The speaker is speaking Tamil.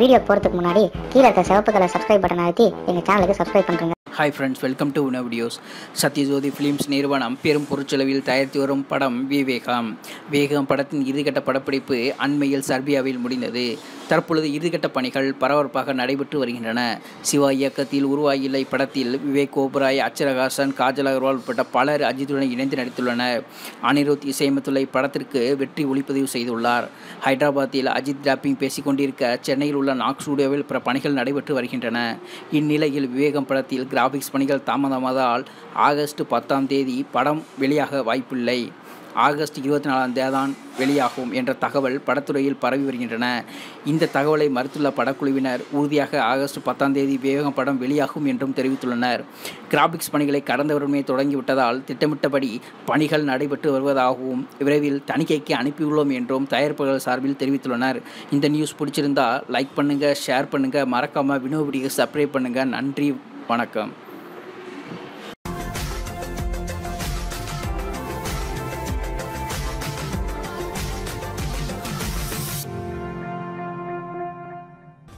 வீடியோ போகிறதுக்கு முன்னாடி கீழே இருக்க சிவப்பு கலர் சப்ஸ்கிரைப் பட்டன் அழுத்தி எங்கள் சேனலுக்கு சப்ஸ்கிரைப் பண்ணுறங்க ஹாய் ஃப்ரெண்ட்ஸ் வெல்கம் டு உணவு வீடியோஸ் சத்யஜோதி ஃபிலிம்ஸ் நிறுவனம் பெரும் பொருட்செலவில் தயாரித்து வரும் படம் விவேகம். வேகம் படத்தின் இறுதிக்கட்ட படப்பிடிப்பு அண்மையில் சர்பியாவில் முடிந்தது. தற்பொழுது இறுதிக்கட்ட பணிகள் பரபரப்பாக நடைபெற்று வருகின்றன. சிவா இயக்கத்தில் உருவாகியுள்ள இப்படத்தில் விவேக் ஓபராய் அச்சரகாசன் காஜல் அகர்வால் உட்பட்ட பலர் அஜித்துடன் இணைந்து நடித்துள்ளனர். அனிருத் இசையமைத்துள்ள இப்படத்திற்கு வெற்றி ஒளிப்பதிவு செய்துள்ளார். ஹைதராபாத்தில் அஜித் ராப்பிங் பேசிக்கொண்டிருக்க சென்னையில் உள்ள நாக் ஸ்டூடியோவில் பிற பணிகள் நடைபெற்று வருகின்றன. இந்நிலையில் விவேகம் படத்தில் கிராபிக்ஸ் பணிகள் தாமதமாதால் ஆகஸ்ட் பத்தாம் தேதி படம் வெளியாக வாய்ப்பில்லை. ஆகஸ்ட் இருபத்தி நாலாம் தேதான் வெளியாகும் என்ற தகவல் படத்துறையில் பரவி வருகின்றன. இந்த தகவலை மறுத்துள்ள படக்குழுவினர் உறுதியாக ஆகஸ்ட் பத்தாம் தேதி வேகம் படம் வெளியாகும் என்றும் தெரிவித்துள்ளனர். கிராபிக்ஸ் பணிகளை கடந்த வருடமே தொடங்கிவிட்டதால் திட்டமிட்டபடி பணிகள் நடைபெற்று வருவதாகவும் விரைவில் தணிக்கைக்கு அனுப்பியுள்ளோம் என்றும் தயாரிப்புகள் சார்பில் தெரிவித்துள்ளனர். இந்த நியூஸ் பிடிச்சிருந்தால் லைக் பண்ணுங்கள் ஷேர் பண்ணுங்கள் மறக்காமல் வினோ வீடியோ சப்ஸ்கிரைப் பண்ணுங்கள் நன்றி வணக்கம்.